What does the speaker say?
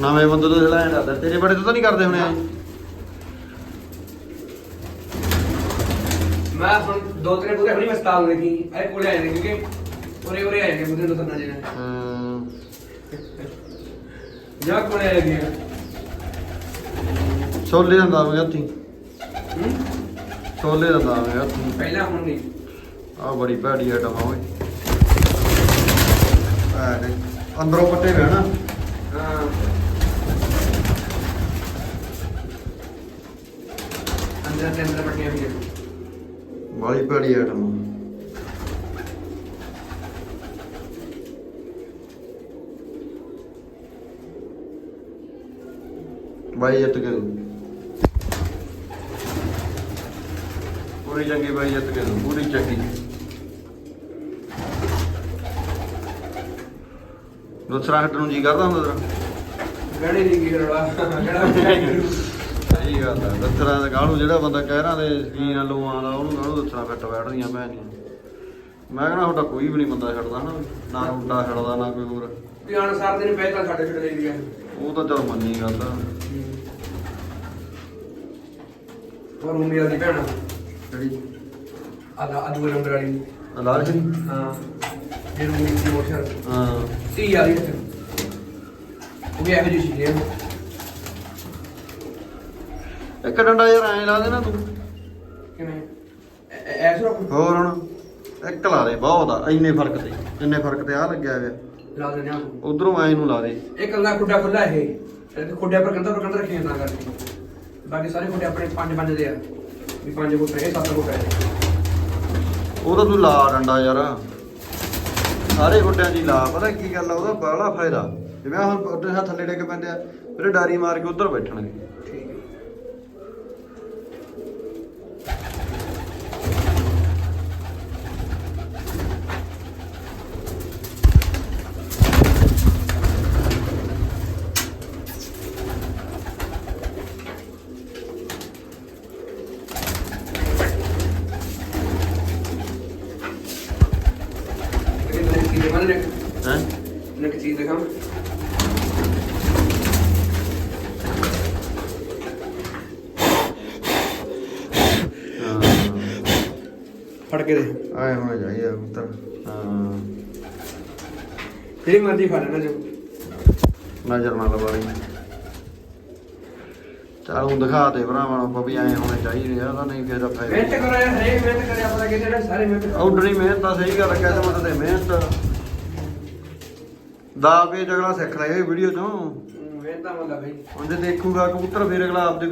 ਨਵੇਂ ਬੰਦੇ ਤੋਂ ਜਿਹੜਾ ਐਂ ਕਰਦਾ ਤੇਰੇ ਬੜੇ ਤੋਂ ਤਾਂ ਨਹੀਂ ਕਰਦੇ ਹੁਣੇ ਐਂ? ਮੈਂ ਹੁਣ ਦੋ ਤਿੰਨ ਪੂਰੇ ਹੁਣੀ ਮਸਤਾਲ ਦੇਖੀ ਇਹ ਕੋਲੇ ਆਏ ਨੇ ਕਿਉਂਕਿ ਉਰੇ ਉਰੇ ਆਏ ਨੇ ਮੁੰਡੇ ਨੂੰ ਤਰਨਾ ਜੀ ਹਮ, ਜਾ ਕੋਲੇ ਆਏ ਗਏ ਛੋਲੇ ਦੰਦਾ ਆਵੇਗਾ ਹੱਥੀ। ਹੂੰ? ਛੋਲੇ ਦੰਦਾ ਆਵੇਗਾ ਹੱਥੀ। ਪਹਿਲਾਂ ਹੁਣ ਨਹੀਂ। ਆ ਬੜੀ ਭੈੜੀ ਆਈਟਮ ਆ ਓਏ। ਭੈੜੇ ਅੰਦਰੋਂ ਪੱਟੇ ਵੇ ਨਾ। ਹਾਂ। ਅੰਦਰ ਤੇ ਅੰਦਰ ਪੱਟੀਆਂ ਵੀ ਬੜੀ ਭੈੜੀ ਆਈਟਮ ਆ। ਬਾਈ ਜਿੱਤ ਕੇ ਦੂ। ਪੂਰੀ ਚੰਗੀ ਬਾਈ ਜਿੱਤ ਕੇ ਦੂ ਪੂਰੀ ਚੰਗੀ। ਦੂਸਰਾ ਹੱਟ ਨੂੰ ਜੀ ਕਰਦਾ ਹੁੰਦਾ ਤੇਰਾ। ਗੜੀ ਕੀ ਰੜਾ ਕਿਹੜਾ ਸਹੀ ਗੱਲ ਹੈ ਦੱਸਰਾਂ ਦਾ ਕਾਹਨੂੰ ਜਿਹੜਾ ਬੰਦਾ ਕਹਿਰਾਂ ਦੇ ਸਕੀਨ ਲੋਆਂ ਦਾ ਉਹਨੂੰ ਕਾਹਨੂੰ ਦੱਸਰਾਂ ਫਿੱਟ ਬੈਠਦੀਆਂ ਭੈਣੀਆਂ ਮੈਂ ਕਹਿੰਦਾ ਤੁਹਾਡਾ ਕੋਈ ਵੀ ਨਹੀਂ ਬੰਦਾ ਛੱਡਦਾ ਨਾ ਨਾ ਰੋਡਾ ਛੱਡਦਾ ਨਾ ਕੋਈ ਹੋਰ। ਵੀ ਆਣ ਸਾਰ ਦਿਨ ਪਹਿਲਾਂ ਸਾਡੇ ਛੱਡ ਲਈ ਗਿਆ ਉਹ ਤਾਂ ਚਲ ਮੰਨੀ ਗੱਲ ਆ। ਹੋਰ ਉਮੀਦ ਦੀ ਭੈਣ ਜਿਹੜੀ ਆਦਾ ਅਦੂ ਨੰਬਰ ਵਾਲੀ। ਲਾਲ ਜੀ। ਹਾਂ। ਇਹ ਉਮੀਦ ਦੀ ਮੋਟਰ। ਹਾਂ। ਸੀ ਆ ਰਹੀ ਹੈ ਉਹ ਵੀ ਇਹੋ ਜਿਹੀ ਸੀ ਇਹ ਇੱਕ ਡੰਡਾ ਯਾਰ ਐਂ ਲਾ ਦੇ ਨਾ ਤੂੰ। ਕਿਵੇਂ? ਐਸ ਰੋ ਹੋਰ ਹੁਣ ਇੱਕ ਲਾ ਦੇ ਬਹੁਤ ਆ ਇੰਨੇ ਫ਼ਰਕ ਤੇ ਇੰਨੇ ਫ਼ਰਕ ਤੇ ਆ ਲੱਗਿਆ ਹੋਇਆ। ਲਾ ਦਿੰਦੇ ਆ ਉਧਰੋਂ ਐਂ ਨੂੰ ਲਾ ਦੇ। ਇਹ ਕੱਲਾ ਖੁੱਡਾ ਖੁੱਲਾ ਇਹ। ਇਹ ਖੁੱਡੇ ਪਰ ਕੰਧਾ ਪਰ ਕੰਧਾ ਰੱਖੀਆਂ ਤਾਂ ਕਰਕੇ। ਬਾਕੀ ਸਾਰੇ ਖੁੱਡੇ ਆਪਣੇ ਪੰਜ ਪੰਜ ਦੇ ਆ। ਵੀ ਪੰਜ ਫੁੱਟ ਇਹ ਸੱਤ ਫੁੱਟ ਹੈ ਉਹ ਤਾਂ ਤੂੰ ਲਾ ਡੰਡਾ ਯਾਰ। ਸਾਰੇ ਗੁੱਡਿਆਂ 'ਚ ਹੀ ਲਾ ਪਤਾ ਕੀ ਗੱਲ ਆ ਉਹਦਾ ਬੜਾ ਫਾਇਦਾ। ਜਿਵੇਂ ਹੁਣ ਉੱਤੇ ਹੱਥ ਥੱਲੇ ਡਿੱਗ ਪੈਂਦੇ ਆ ਫਿਰ ਡਾਰੀ ਮਾਰ ਕੇ ਉੱਧਰ ਬੈਠਣਗੇ। ਠੀਕ ਹੈ? ਲੇਕਿਨ ਮੈਂ ਕੀ ਦੇਖਾਂ ਨੇ ਹੈ। ਨੇ ਕੀ ਚੀਜ਼ ਦੇਖਾਂ ਫੜ ਕੇ ਦੇ। ਆਏ ਹੋਣੇ ਚਾਹੀਏ ਉੱਤਰ ਹਾਂ। ਜਿਹੜੀ ਮਰਜ਼ੀ ਖਾ ਲੈਣਾ ਜੋ। ਨਜ਼ਰ ਨਾਲ ਵਾਲੀ ਚਲ ਉਹ ਦਿਖਾ ਦੇ ਭਰਾਵਾਂ ਨੂੰ ਆਪਾਂ ਵੀ ਐ ਹੋਣੇ ਚਾਹੀਦੇ ਆ ਤਾਂ ਨਹੀਂ ਫਿਰ ਤਾਂ ਮਿਹਨਤ ਕਰੋ ਯਾਰ ਹਰੇਕ ਮਿਹਨਤ ਕਰੇ ਆਪਾਂ ਕਿ ਜਿਹੜੇ ਸਾਰੇ ਮਿਹਨਤ ਆਉਡਰੀ ਮਿਹਨਤ ਆ ਸਹੀ ਗੱਲ ਕਹਿ ਤੇ ਮਤ ਤੇ ਮਿਹਨਤ ਦਾ ਵੀ ਅਗਲਾ ਸਿੱਖ ਰਿਹਾ ਇਹ ਵੀਡੀਓ ਤੋਂ ਮਿਹਨਤ ਦਾ ਮਤਲਬ ਹੈ। ਹੁਣ ਜੇ ਦੇਖੂਗਾ ਕਬੂਤਰ ਫਿਰ ਅਗਲਾ ਆਪਦੇ